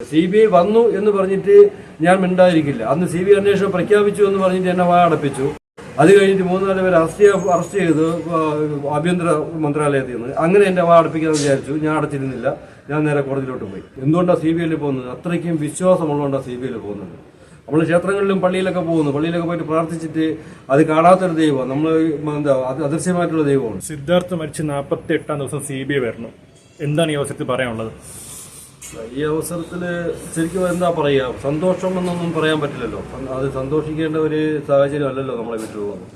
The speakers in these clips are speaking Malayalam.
സി ബി ഐ വന്നു എന്ന് പറഞ്ഞിട്ട് ഞാൻ മിണ്ടായിരിക്കില്ല അന്ന് സി ബി ഐ അന്വേഷണം പ്രഖ്യാപിച്ചു എന്ന് പറഞ്ഞിട്ട് എന്നെ വാ അടപ്പിച്ചു അത് കഴിഞ്ഞിട്ട് മൂന്നാൽ പേര് അറസ്റ്റ് അറസ്റ്റ് ചെയ്ത് ആഭ്യന്തര മന്ത്രാലയത്തിൽ നിന്ന് അങ്ങനെ എന്നെ വാ അടപ്പിക്കാന്ന് വിചാരിച്ചു. ഞാൻ അടച്ചിരുന്നില്ല. ഞാൻ നേരെ കോടതിയിലോട്ട് പോയി. എന്തുകൊണ്ടാണ് സി ബി ഐയിൽ പോകുന്നത്? അത്രയ്ക്കും വിശ്വാസമുള്ളതുകൊണ്ടാണ് സി ബി ഐയിൽ പോകുന്നത്. നമ്മൾ ക്ഷേത്രങ്ങളിലും പള്ളിയിലൊക്കെ പോകുന്നു. പള്ളിയിലൊക്കെ പോയിട്ട് പ്രാർത്ഥിച്ചിട്ട് അത് കാണാത്തൊരു ദൈവമാണ് നമ്മൾ എന്താ അദൃശ്യമായിട്ടുള്ള ദൈവമാണ്. സിദ്ധാർത്ഥ മരിച്ച് നാൽപ്പത്തി എട്ടാം ദിവസം സി ബി ഐ വരണം. എന്താണ് ഈ അവസരത്തിൽ പറയാനുള്ളത്? ഈ അവസരത്തിൽ ശരിക്കും എന്താ പറയുക സന്തോഷം എന്നൊന്നും പറയാൻ പറ്റില്ലല്ലോ. അത് സന്തോഷിക്കേണ്ട ഒരു സാഹചര്യം അല്ലല്ലോ നമ്മളെ വിട്ടു പോകുന്നത്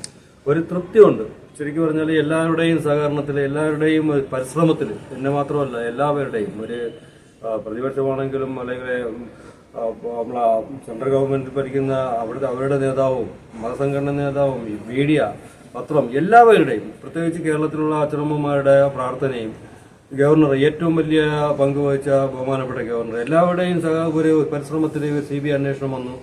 ഒരു തൃപ്തിയുണ്ട്. ശരിക്കും പറഞ്ഞാൽ എല്ലാവരുടെയും സഹകരണത്തിൽ എല്ലാവരുടെയും പരിശ്രമത്തിൽ എന്നെ മാത്രമല്ല എല്ലാവരുടെയും ഒരു പ്രതിപക്ഷമാണെങ്കിലും അല്ലെങ്കിൽ നമ്മളെ സെൻട്രൽ ഗവൺമെന്റ് ഭരിക്കുന്ന അവിടുത്തെ അവരുടെ നേതാവും മതസംഘടന നേതാവും മീഡിയ പത്രം എല്ലാവരുടെയും പ്രത്യേകിച്ച് കേരളത്തിലുള്ള അച്ഛനമ്മമാരുടെ പ്രാർത്ഥനയും ഗവർണർ ഏറ്റവും വലിയ പങ്ക് വഹിച്ച ബഹുമാനപ്പെട്ട ഗവർണർ. എല്ലാവരുടെയും സഹ പരിശ്രമത്തിൽ സി ബി അന്വേഷണം വന്നു.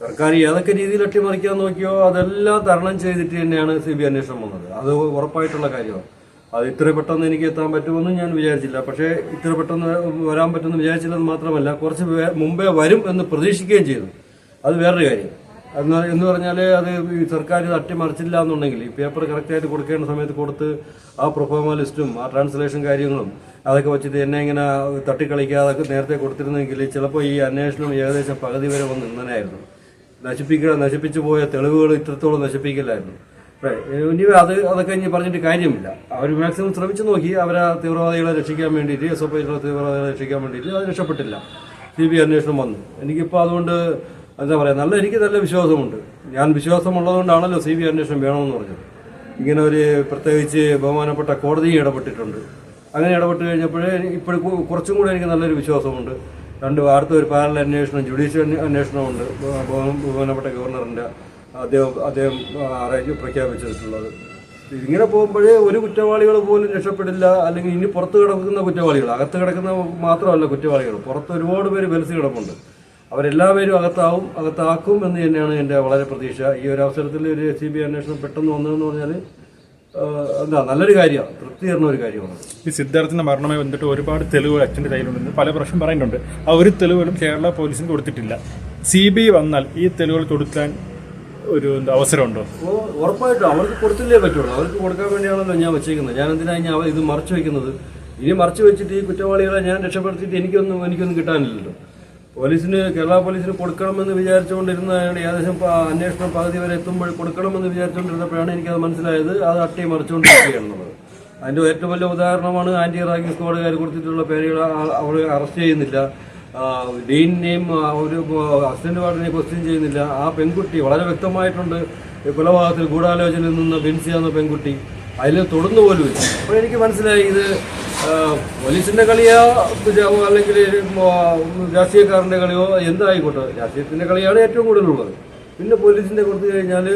സർക്കാർ ഏതൊക്കെ രീതിയിൽ അട്ടിമറിക്കാൻ നോക്കിയോ അതെല്ലാം തരണം ചെയ്തിട്ട് തന്നെയാണ് സി ബി അന്വേഷണം വന്നത്. അത് ഉറപ്പായിട്ടുള്ള കാര്യമാണ്. അത് ഇത്ര പെട്ടെന്ന് എനിക്ക് എത്താൻ പറ്റുമെന്ന് ഞാൻ വിചാരിച്ചില്ല. പക്ഷേ ഇത്ര പെട്ടെന്ന് വരാൻ പറ്റുമെന്ന് വിചാരിച്ചില്ലെന്ന് മാത്രമല്ല കുറച്ച് മുമ്പേ വരും എന്ന് പ്രതീക്ഷിക്കുകയും ചെയ്തു. അത് വേറൊരു കാര്യം. എന്ന് പറഞ്ഞാൽ അത് സർക്കാർ ഇത് അട്ടിമറിച്ചില്ല എന്നുണ്ടെങ്കിൽ ഈ പേപ്പർ കറക്റ്റായിട്ട് കൊടുക്കേണ്ട സമയത്ത് കൊടുത്ത് ആ പ്രൊഫോമ ലിസ്റ്റും ആ ട്രാൻസ്ലേഷൻ കാര്യങ്ങളും അതൊക്കെ വെച്ചിട്ട് എന്നെ ഇങ്ങനെ തട്ടിക്കളിക്കാതെ നേരത്തെ കൊടുത്തിരുന്നെങ്കിൽ ചിലപ്പോൾ ഈ അന്വേഷണം ഏകദേശം പകുതി വരെ വന്ന് നിന്നനായിരുന്നു. നശിപ്പിക്കുക നശിപ്പിച്ചു പോയ തെളിവുകൾ ഇത്രത്തോളം നശിപ്പിക്കില്ലായിരുന്നു. ഇനി അത് അതൊക്കെ ഇനി പറഞ്ഞിട്ട് കാര്യമില്ല. അവർ മാക്സിമം ശ്രമിച്ചു നോക്കി. അവരെ തീവ്രവാദികളെ രക്ഷിക്കാൻ വേണ്ടിയിട്ട് എസ് എഫ് ഐയിലുള്ള തീവ്രവാദികളെ രക്ഷിക്കാൻ വേണ്ടിയിട്ട് അത് രക്ഷപ്പെട്ടില്ല. സി ബി അന്വേഷണം വന്നു. എനിക്കിപ്പോൾ അതുകൊണ്ട് എന്താ പറയുക നല്ല എനിക്ക് നല്ല വിശ്വാസമുണ്ട്. ഞാൻ വിശ്വാസമുള്ളതുകൊണ്ടാണല്ലോ സി ബി അന്വേഷണം വേണമെന്ന് പറഞ്ഞത്. ഇങ്ങനെ ഒരു പ്രത്യേകിച്ച് ബഹുമാനപ്പെട്ട കോടതി ഇടപെട്ടിട്ടുണ്ട്. അങ്ങനെ ഇടപെട്ട് കഴിഞ്ഞപ്പോഴേ ഇപ്പോൾ കുറച്ചും കൂടെ എനിക്ക് നല്ലൊരു വിശ്വാസമുണ്ട്. രണ്ട് വാർത്ത ഒരു പാരൽ അന്വേഷണം ജുഡീഷ്യൽ അന്വേ- അന്വേഷണമുണ്ട്. ബഹു- ബഹു- ബഹുമാനപ്പെട്ട ഗവർണറിന്റെ അദ്ദേഹം അദ്ദേഹം അറിയിച്ച് പ്രഖ്യാപിച്ചിട്ടുള്ളത്. ഇങ്ങനെ പോകുമ്പോഴേ ഒരു കുറ്റവാളികൾ പോലും രക്ഷപ്പെടില്ല. അല്ലെങ്കിൽ ഇനി പുറത്ത് കിടക്കുന്ന കുറ്റവാളികൾ അകത്ത് കിടക്കുന്ന മാത്രമല്ല കുറ്റവാളികൾ. പുറത്ത് ഒരുപാട് പേര് വെലസ് കിടപ്പുണ്ട്. അവരെല്ലാവരും അകത്താവും അകത്താക്കും എന്ന് തന്നെയാണ് എന്റെ വളരെ പ്രതീക്ഷ. ഈ ഒരു അവസരത്തിൽ ഒരു എസ് സി ബി അന്വേഷണം പെട്ടെന്ന് വന്നതെന്ന് പറഞ്ഞാൽ എന്താ നല്ലൊരു കാര്യമാണ് തൃപ്തി തരുന്ന ഒരു കാര്യമാണ് ഈ സിദ്ധാർത്ഥിന്റെ മരണവുമായി ബന്ധപ്പെട്ട് ഒരുപാട് തെളിവുകൾ അച്ഛന്റെ കയ്യിലുണ്ടെന്ന് പല പ്രശ്നം പറയുന്നുണ്ട്. ആ ഒരു തെളിവുകളും കേരള പോലീസിന് കൊടുത്തിട്ടില്ല. സി ബി ഐ വന്നാൽ ഈ തെളിവുകൾ കൊടുക്കാൻ ഒരു അവസരമുണ്ടോ? ഓ ഉറപ്പായിട്ടും. അവർക്ക് കൊടുത്തില്ലേ പറ്റുള്ളൂ. അവർക്ക് കൊടുക്കാൻ വേണ്ടിയാണല്ലോ ഞാൻ വെച്ചേക്കുന്നത്. ഞാൻ എന്തിനാണ് ഞാൻ ഇത് മറച്ചു വെക്കുന്നത്? ഇനി മറച്ചു വെച്ചിട്ട് ഈ കുറ്റവാളികളെ ഞാൻ രക്ഷപ്പെടുത്തിയിട്ട് എനിക്കൊന്നും എനിക്കൊന്നും കിട്ടാനില്ലല്ലോ. പോലീസിന് കേരള പോലീസിന് കൊടുക്കണമെന്ന് വിചാരിച്ചുകൊണ്ടിരുന്ന ഏകദേശം അന്വേഷണം പകുതി വരെ എത്തുമ്പോൾ കൊടുക്കണമെന്ന് വിചാരിച്ചുകൊണ്ടിരുന്നപ്പോഴാണ് എനിക്കത് മനസ്സിലായത്. അത് അട്ടി മറിച്ചുകൊണ്ടിരിക്കുകയാണെന്നുള്ളത് അതിന്റെ ഏറ്റവും വലിയ ഉദാഹരണമാണ് ആന്റി റാഗിംഗ് സ്ക്വാഡുകാർ കൊടുത്തിട്ടുള്ള പേരുകൾ അവർ അറസ്റ്റ് ചെയ്യുന്നില്ല. ഡീനിനെയും ഒരു അസിസ്റ്റന്റ് വാർഡിനെ ക്വസ്റ്റ്യൻ ചെയ്യുന്നില്ല. ആ പെൺകുട്ടി വളരെ വ്യക്തമായിട്ടുണ്ട്. കൊലപാതകത്തിൽ ഗൂഢാലോചനയിൽ നിന്ന് ബെൻസി പെൺകുട്ടി അതിൽ തൊടുന്നു പോലും അപ്പോൾ എനിക്ക് മനസ്സിലായി ഇത് പോലീസിന്റെ കളിയോ അല്ലെങ്കിൽ രാഷ്ട്രീയക്കാരന്റെ കളിയോ എന്തായിക്കോട്ടെ. രാഷ്ട്രീയത്തിന്റെ കളിയാണ് ഏറ്റവും കൂടുതലുള്ളത്. പിന്നെ പോലീസിന്റെ കൊടുത്തു കഴിഞ്ഞാൽ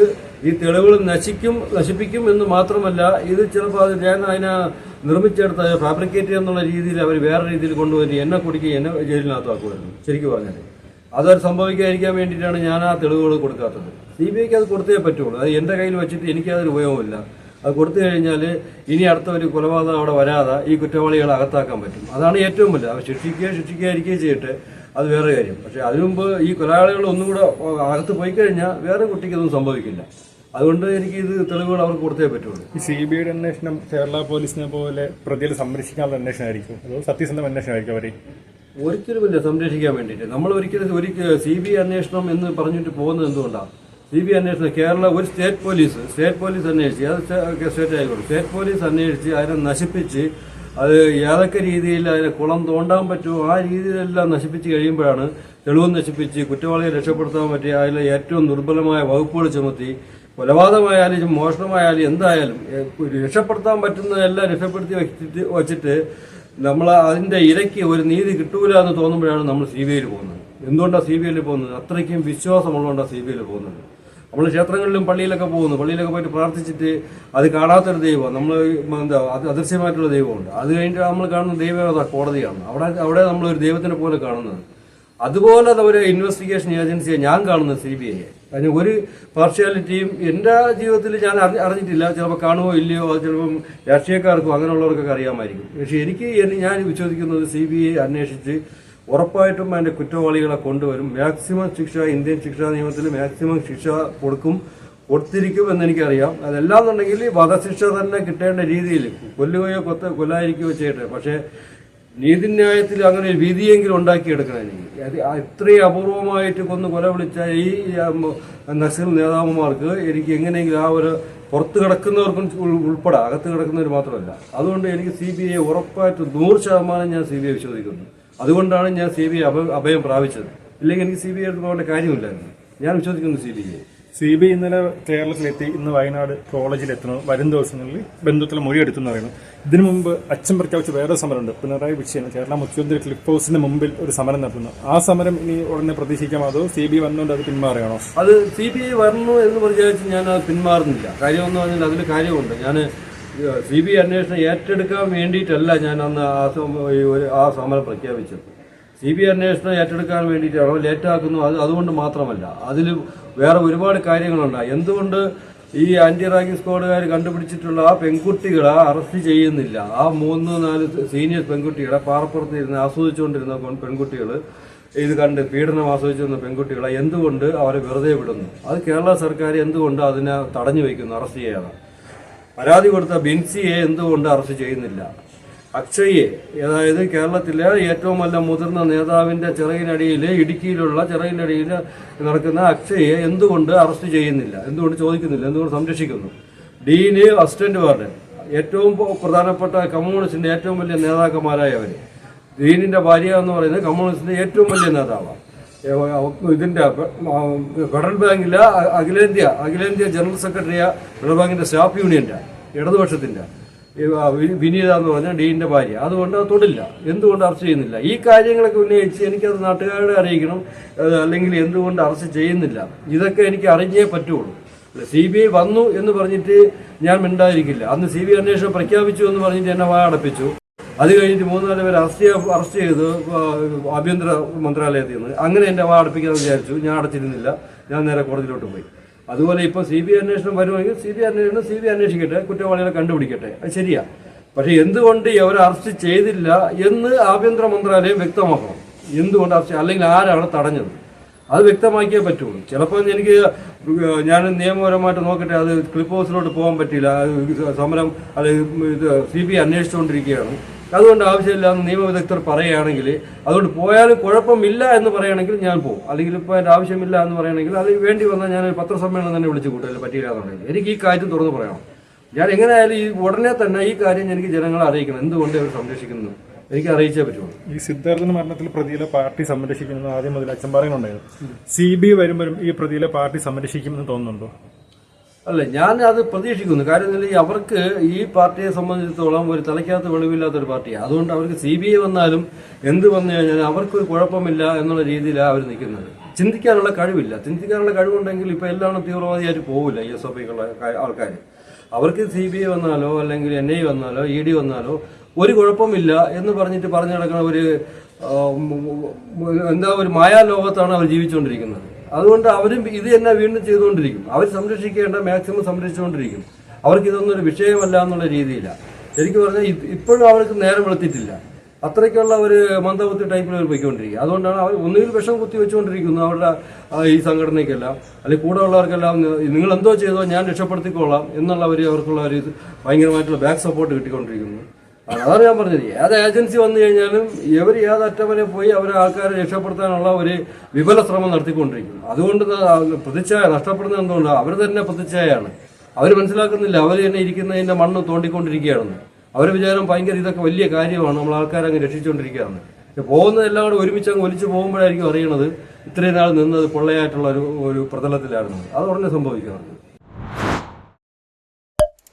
ഈ തെളിവുകൾ നശിക്കും നശിപ്പിക്കും എന്ന് മാത്രമല്ല ഇത് ചിലപ്പോൾ അത് ഞാൻ അതിനെ നിർമ്മിച്ചെടുത്ത് ഫാബ്രിക്കേറ്റ് എന്നുള്ള രീതിയിൽ അവർ വേറെ രീതിയിൽ കൊണ്ടുവരി എന്നെ കുടിക്കുക എന്നെ ജയിലിനകത്താക്കുമായിരുന്നു. ശരിക്കും പറഞ്ഞാൽ അതൊരു സംഭവിക്കാതിരിക്കാൻ വേണ്ടിയിട്ടാണ് ഞാൻ ആ തെളിവുകൾ കൊടുക്കാത്തത്. സി ബി ഐക്ക് അത് കൊടുത്തേ പറ്റുള്ളൂ. അത് എന്റെ കയ്യിൽ വെച്ചിട്ട് എനിക്കതൊരു ഉപയോഗമില്ല അത് കൊടുത്തു കഴിഞ്ഞാൽ ഇനി അടുത്ത ഒരു കൊലപാതകം അവിടെ വരാതെ ഈ കുറ്റവാളികളെ അകത്താക്കാൻ പറ്റും. അതാണ് ഏറ്റവും വലിയ അവർ ശിക്ഷിക്കുകയോ ശിക്ഷിക്കാതിരിക്കുകയോ ചെയ്യട്ടെ അത് വേറെ കാര്യം. പക്ഷേ അതിനു മുമ്പ് ഈ കൊലയാളികൾ ഒന്നും കൂടെ അകത്ത് പോയി കഴിഞ്ഞാൽ വേറെ കുട്ടിക്കൊന്നും സംഭവിക്കില്ല. അതുകൊണ്ട് എനിക്ക് ഇത് തെളിവുകൾ അവർക്ക് കൊടുത്തേ പറ്റുള്ളൂ. ഈ സി ബി ഐയുടെ അന്വേഷണം കേരള പോലീസിനെ പോലെ പ്രതികളെ സംരക്ഷിക്കാനുള്ള അന്വേഷണമായിരിക്കും? അതോ സത്യസന്ധ അന്വേഷണമായിരിക്കും അവരെ? ഒരിക്കലുമില്ല സംരക്ഷിക്കാൻ വേണ്ടിയിട്ട്. നമ്മൾ ഒരിക്കലും ഒരിക്കൽ സി ബി ഐ അന്വേഷണം എന്ന് പറഞ്ഞിട്ട് പോകുന്നത് എന്തുകൊണ്ടാണ് സി ബി അന്വേഷണം കേരള ഒരു സ്റ്റേറ്റ് പോലീസ് സ്റ്റേറ്റ് പോലീസ് അന്വേഷിച്ച് അത് സ്റ്റേ- സ്റ്റേറ്റ് ആയിക്കോട്ടെ സ്റ്റേറ്റ് പോലീസ് അന്വേഷിച്ച് അതിനെ നശിപ്പിച്ച് അത് ഏതൊക്കെ രീതിയിൽ അതിനെ കുളം തോണ്ടാൻ പറ്റുമോ ആ രീതിയിലെല്ലാം നശിപ്പിച്ച് കഴിയുമ്പോഴാണ് തെളിവ് നശിപ്പിച്ച് കുറ്റവാളിയെ രക്ഷപ്പെടുത്താൻ പറ്റിയ അതിലെ ഏറ്റവും ദുർബലമായ വകുപ്പുകൾ ചുമത്തി കൊലപാതകമായാലും മോഷണമായാലും എന്തായാലും രക്ഷപ്പെടുത്താൻ പറ്റുന്നതെല്ലാം രക്ഷപ്പെടുത്തി വെച്ചിട്ട് വച്ചിട്ട് നമ്മൾ അതിന്റെ ഇരയ്ക്ക് ഒരു നീതി കിട്ടൂല എന്ന് തോന്നുമ്പോഴാണ് നമ്മൾ സി ബി ഐയിൽ പോകുന്നത്. എന്തുകൊണ്ടാണ് സി ബി ഐയിൽ പോകുന്നത്? അത്രയ്ക്കും വിശ്വാസമുള്ളതുകൊണ്ടാണ് സി ബി ഐയിൽ പോകുന്നത്. നമ്മൾ ക്ഷേത്രങ്ങളിലും പള്ളിയിലൊക്കെ പോകുന്നു. പള്ളിയിലൊക്കെ പോയിട്ട് പ്രാർത്ഥിച്ചിട്ട് അത് കാണാത്തൊരു ദൈവം നമ്മൾ എന്താ അദൃശ്യമായിട്ടുള്ള ദൈവമുണ്ട്. അത് കഴിഞ്ഞിട്ട് നമ്മൾ കാണുന്ന ദൈവം അതാ കോടതിയാണ്. അവിടെ അവിടെ നമ്മൾ ഒരു ദൈവത്തിനെ പോലെ കാണുന്നത്. അതുപോലെ ഒരു ഇൻവെസ്റ്റിഗേഷൻ ഏജൻസിയെ ഞാൻ കാണുന്നത് സി ബി ഐയെ അതിന് ഒരു പാർഷ്യാലിറ്റിയും എന്റെ ജീവിതത്തിൽ ഞാൻ അറിഞ്ഞ- അറിഞ്ഞിട്ടില്ല. ചിലപ്പോൾ കാണുമോ ഇല്ലയോ? അത് ചിലപ്പം രാഷ്ട്രീയക്കാർക്കും അങ്ങനെയുള്ളവർക്കൊക്കെ അറിയാമായിരിക്കും. പക്ഷെ എനിക്ക് ഞാൻ വിശ്വസിക്കുന്നത് സി ബി ഐ അന്വേഷിച്ച് ഉറപ്പായിട്ടും അതിന്റെ കുറ്റവാളികളെ കൊണ്ടുവരും. മാക്സിമം ശിക്ഷ ഇന്ത്യൻ ശിക്ഷാ നിയമത്തിൽ മാക്സിമം ശിക്ഷ കൊടുക്കും കൊടുത്തിരിക്കും എന്ന് എനിക്കറിയാം അതല്ലാന്നുണ്ടെങ്കിൽ വധശിക്ഷ തന്നെ കിട്ടേണ്ട രീതിയിൽ കൊല്ലുകയോ കൊത്ത കൊല്ലായിരിക്കുകയോ ചെയ്യട്ടെ. പക്ഷേ നീതിന്യായത്തിൽ അങ്ങനെ ഒരു വിധിയെങ്കിലും ഉണ്ടാക്കിയെടുക്കണം എനിക്ക് അത് ഇത്രയും അപൂർവമായിട്ട് കൊന്ന് കൊല വിളിച്ച ഈ നക്സൽ നേതാവുമാർക്ക് എനിക്ക് എങ്ങനെയെങ്കിലും ആ ഒരു പുറത്ത് കിടക്കുന്നവർക്കും ഉൾ- ഉൾപ്പെടെ. അകത്ത് കിടക്കുന്നവർ മാത്രമല്ല. അതുകൊണ്ട് എനിക്ക് സി ബി ഐ ഉറപ്പായിട്ട് നൂറ് ശതമാനം ഞാൻ സി ബി ഐ വിശ്വസിക്കുന്നു. അതുകൊണ്ടാണ് ഞാൻ സി ബി ഐ അഭയം പ്രാപിച്ചത്. ഇല്ലെങ്കിൽ എനിക്ക് സി ബി ഐ എടുത്ത് പോകേണ്ട കാര്യമില്ലായിരുന്നു ഞാൻ വിശ്വസിക്കുന്നു C B I C B I ഇന്നലെ കേരളത്തിലെത്തി ഇന്ന് വയനാട് കോളേജിൽ എത്തുന്നു. വരും ദിവസങ്ങളിൽ ബന്ധുക്കളെ മൊഴിയെടുത്തെന്ന് പറയുന്നു. ഇതിനു മുമ്പ് അച്ഛൻ പ്രഖ്യാപിച്ച വേറെ സമരമുണ്ട്. പിണറായി വിജയൻ കേരള മുഖ്യമന്ത്രി ക്ലിപ്പ് ഹൗസിന് മുമ്പിൽ ഒരു സമരം നടത്തുന്നു. ആ സമരം ഇനി ഉടനെ പ്രതീക്ഷിക്കാം അതോ സി ബി ഐ വന്നുകൊണ്ട് അത് പിന്മാറുകയാണോ? അത് സി ബി ഐ വരണോ എന്ന് വിചാരിച്ച് ഞാൻ അത് പിന്മാറുന്നില്ല. കാര്യമെന്ന് പറഞ്ഞാൽ അതിൽ കാര്യമുണ്ട്. ഞാൻ സി ബി അന്വേഷണം ഏറ്റെടുക്കാൻ വേണ്ടിയിട്ടല്ല ഞാൻ അന്ന് ആ ആ സമരം പ്രഖ്യാപിച്ചത്. സി ബി അന്വേഷണം ഏറ്റെടുക്കാൻ വേണ്ടിയിട്ടാണോ ലേറ്റാക്കുന്നു. അത് അതുകൊണ്ട് മാത്രമല്ല അതിൽ വേറെ ഒരുപാട് കാര്യങ്ങളുണ്ട് എന്തുകൊണ്ട് ഈ ആന്റി റാഗിംഗ് സ്ക്വാഡുകാർ കണ്ടുപിടിച്ചിട്ടുള്ള ആ പെൺകുട്ടികളെ അറസ്റ്റ് ചെയ്യുന്നില്ല? ആ മൂന്ന് നാല് സീനിയർ പെൺകുട്ടികളെ പാറപ്പുറത്ത് ഇരുന്ന് ആസ്വദിച്ചുകൊണ്ടിരുന്ന പെൺകുട്ടികൾ ഇത് കണ്ട് പീഡനം ആസ്വദിച്ചിരുന്ന പെൺകുട്ടികളെ എന്തുകൊണ്ട് അവരെ വെറുതെ വിടുന്നു? അത് കേരള സർക്കാർ എന്തുകൊണ്ട് അതിനെ തടഞ്ഞു വയ്ക്കുന്നു? അറസ്റ്റ് ചെയ്യാതെ പരാതി കൊടുത്ത ബിൻസിയെ എന്തുകൊണ്ട് അറസ്റ്റ് ചെയ്യുന്നില്ല? അക്ഷയെ അതായത് കേരളത്തിലെ ഏറ്റവും നല്ല മുതിർന്ന നേതാവിന്റെ ചിറകിനടിയിൽ ഇടുക്കിയിലുള്ള ചിറകിനടിയിൽ നടക്കുന്ന അക്ഷയെ എന്തുകൊണ്ട് അറസ്റ്റ് ചെയ്യുന്നില്ല? എന്തുകൊണ്ട് ചോദിക്കുന്നില്ല? എന്തുകൊണ്ട് സംരക്ഷിക്കുന്നു? ഡീന് അസിസ്റ്റന്റ് വാർഡൻ ഏറ്റവും പ്രധാനപ്പെട്ട കമ്മ്യൂണിസ്റ്റിന്റെ ഏറ്റവും വലിയ നേതാക്കന്മാരായവര് ഡീനിന്റെ ഭാര്യ എന്ന് പറയുന്നത് കമ്മ്യൂണിസ്റ്റിന്റെ ഏറ്റവും വലിയ നേതാവാണ്. ഇതിന്റെ ഫെഡറൽ ബാങ്കിലെ അഖിലേന്ത്യ അഖിലേന്ത്യ ജനറൽ സെക്രട്ടറിയ ഫെഡറൽ ബാങ്കിന്റെ സ്റ്റാഫ് യൂണിയന്റെ ഇടതുപക്ഷത്തിന്റെ. വിനീത എന്ന് പറഞ്ഞ ഡീന്റെ ഭാര്യ. അതുകൊണ്ട് അത് തൊടില്ല. എന്തുകൊണ്ട് അറസ്റ്റ് ചെയ്യുന്നില്ല? ഈ കാര്യങ്ങളൊക്കെ ഉന്നയിച്ച് എനിക്കത് നാട്ടുകാരുടെ അറിയിക്കണം. അല്ലെങ്കിൽ എന്തുകൊണ്ട് അറസ്റ്റ് ചെയ്യുന്നില്ല? ഇതൊക്കെ എനിക്ക് അറിഞ്ഞേ പറ്റുള്ളൂ. സി ബി ഐ വന്നു എന്ന് പറഞ്ഞിട്ട് ഞാൻ മിണ്ടായിരിക്കില്ല അന്ന് സി ബി ഐ അന്വേഷണം പ്രഖ്യാപിച്ചു എന്ന് പറഞ്ഞിട്ട് എന്നെ വാ അടപ്പിച്ചു അത് കഴിഞ്ഞിട്ട് മൂന്ന് നാല് പേര് അറസ്റ്റ് അറസ്റ്റ് ചെയ്ത് ആഭ്യന്തര മന്ത്രാലയത്തിൽ നിന്ന് അങ്ങനെ എന്റെ വാ അടപ്പിക്കാന്ന് വിചാരിച്ചു. ഞാൻ അടച്ചിരുന്നില്ല. ഞാൻ നേരെ കോടതിയിലോട്ട് പോയി. അതുപോലെ ഇപ്പോൾ സി ബി അന്വേഷണം വരുമെങ്കിൽ സി ബി അന്വേഷണം സി ബി അന്വേഷിക്കട്ടെ. കുറ്റവാളികളെ കണ്ടുപിടിക്കട്ടെ. അത് ശരിയാ. പക്ഷെ എന്തുകൊണ്ട് അവരെ അറസ്റ്റ് ചെയ്തില്ല എന്ന് ആഭ്യന്തര മന്ത്രാലയം വ്യക്തമാക്കണം. എന്തുകൊണ്ട് അറസ്റ്റ് അല്ലെങ്കിൽ ആരാണ് തടഞ്ഞത്? അത് വ്യക്തമാക്കിയേ പറ്റുള്ളൂ. ചിലപ്പോൾ എനിക്ക് ഞാൻ നിയമപരമായിട്ട് നോക്കട്ടെ അത് ക്ലിപ്പ് ഹൗസിലോട്ട് പോകാൻ പറ്റിയില്ല. സമരം അല്ലെങ്കിൽ സി ബി അന്വേഷിച്ചുകൊണ്ടിരിക്കുകയാണ്. അതുകൊണ്ട് ആവശ്യമില്ല എന്ന് നിയമവിദഗ്ധർ പറയുകയാണെങ്കിൽ അതുകൊണ്ട് പോയാലും കുഴപ്പമില്ല എന്ന് പറയുകയാണെങ്കിൽ ഞാൻ പോകും അല്ലെങ്കിൽ ഇപ്പോൾ എന്റെ ആവശ്യമില്ല എന്ന് പറയുകയാണെങ്കിൽ അത് വേണ്ടി വന്നാൽ ഞാൻ പത്രസമ്മേളനം തന്നെ വിളിച്ചു കൂട്ടില്ല പറ്റിയില്ല എന്നുണ്ടെങ്കിൽ എനിക്ക് ഈ കാര്യം തുറന്നു പറയണം. ഞാൻ എങ്ങനെയായാലും ഈ ഉടനെ തന്നെ ഈ കാര്യം എനിക്ക് ജനങ്ങളെ അറിയിക്കണം. എന്തുകൊണ്ട് അവർ സംരക്ഷിക്കുന്നു? എനിക്ക് അറിയിച്ചേ പറ്റുള്ളൂ ഈ സിദ്ധാർത്ഥൻ മരണത്തിൽ പ്രതിയിലെ പാർട്ടി സംരക്ഷിക്കുമെന്ന് ആദ്യം മുതൽ അച്ഛൻ പറയുന്നുണ്ടായിരുന്നു. സി ബി വരുമ്പോഴും ഈ പ്രതിയിലെ പാർട്ടി സംരക്ഷിക്കുമെന്ന് തോന്നുന്നുണ്ടോ? അല്ല ഞാൻ അത് പ്രതീക്ഷിക്കുന്നു കാര്യം അവർക്ക് ഈ പാർട്ടിയെ സംബന്ധിച്ചിടത്തോളം ഒരു തലയ്ക്കകത്ത് വെളിവില്ലാത്ത ഒരു പാർട്ടിയാണ് അതുകൊണ്ട് അവർക്ക് സി ബി ഐ വന്നാലും എന്ത് വന്നു കഴിഞ്ഞാൽ അവർക്കൊരു കുഴപ്പമില്ല എന്നുള്ള രീതിയിലാണ് അവർ നിൽക്കുന്നത്. ചിന്തിക്കാനുള്ള കഴിവില്ല. ചിന്തിക്കാനുള്ള കഴിവുണ്ടെങ്കിൽ ഇപ്പൊ എല്ലാവരും തീവ്രവാദിയായിട്ട് പോകില്ല ഈ എസ് ഒ ആൾക്കാർ അവർക്ക് സി ബി ഐ വന്നാലോ അല്ലെങ്കിൽ എൻ ഐ വന്നാലോ ഇ ഡി വന്നാലോ ഒരു കുഴപ്പമില്ല എന്ന് പറഞ്ഞിട്ട് പറഞ്ഞു നടക്കുന്ന ഒരു എന്താ ഒരു മായാലോകത്താണ് അവർ ജീവിച്ചുകൊണ്ടിരിക്കുന്നത്. അതുകൊണ്ട് അവരും ഇത് തന്നെ വീണ്ടും ചെയ്തുകൊണ്ടിരിക്കും. അവർ സംരക്ഷിക്കേണ്ട മാക്സിമം സംരക്ഷിച്ചുകൊണ്ടിരിക്കും. അവർക്ക് ഇതൊന്നും ഒരു വിഷയമല്ല എന്നുള്ള രീതിയില്ല എനിക്ക് പറഞ്ഞാൽ ഇപ്പോഴും അവർക്ക് നേരം വെളുത്തിട്ടില്ല. അത്രയ്ക്കുള്ള ഒരു മന്ദബുദ്ധി ടൈപ്പിൽ അവർ പോയിക്കൊണ്ടിരിക്കുക അതുകൊണ്ടാണ് അവർ ഒന്നുകിൽ വിഷം കുത്തി വെച്ചുകൊണ്ടിരിക്കുന്നു അവരുടെ ഈ സംഘടനയ്ക്കെല്ലാം അല്ലെങ്കിൽ കൂടെ ഉള്ളവർക്കെല്ലാം നിങ്ങൾ എന്തോ ചെയ്തോ ഞാൻ രക്ഷപ്പെടുത്തിക്കോളാം എന്നുള്ള ഒരു അവർക്കുള്ള ഒരു ഭയങ്കരമായിട്ടുള്ള ബാക്ക് സപ്പോർട്ട് കിട്ടിക്കൊണ്ടിരിക്കുന്നു. അതാണ് ഞാൻ പറഞ്ഞത്. ഏത് ഏജൻസി വന്നു കഴിഞ്ഞാലും ഇവർ ഏത് പോയി അവരെ ആൾക്കാരെ രക്ഷപ്പെടുത്താനുള്ള ഒരു വിപുല ശ്രമം നടത്തിക്കൊണ്ടിരിക്കും അതുകൊണ്ട് പ്രതിച്ഛായ നഷ്ടപ്പെടുന്നത് എന്തുകൊണ്ടാണ് അവർ തന്നെ പ്രതിച്ഛായാണ് അവർ മനസ്സിലാക്കുന്നില്ല. അവർ തന്നെ ഇരിക്കുന്നതിന്റെ മണ്ണ് തോണ്ടിക്കൊണ്ടിരിക്കുകയാണെന്ന്. അവർ വിചാരം ഭയങ്കര ഇതൊക്കെ വലിയ കാര്യമാണ്. നമ്മൾ ആൾക്കാരെ അങ്ങ് രക്ഷിച്ചുകൊണ്ടിരിക്കുകയാണ്. പോകുന്നതെല്ലാം കൂടെ ഒരുമിച്ച് അങ്ങ് ഒലിച്ചു പോകുമ്പോഴായിരിക്കും അറിയണത് ഇത്രയും നാൾ നിന്നത് പൊള്ളയായിട്ടുള്ള ഒരു ഒരു പ്രതലത്തിലായിരുന്നു. അത് ഉടനെ സംഭവിക്കണം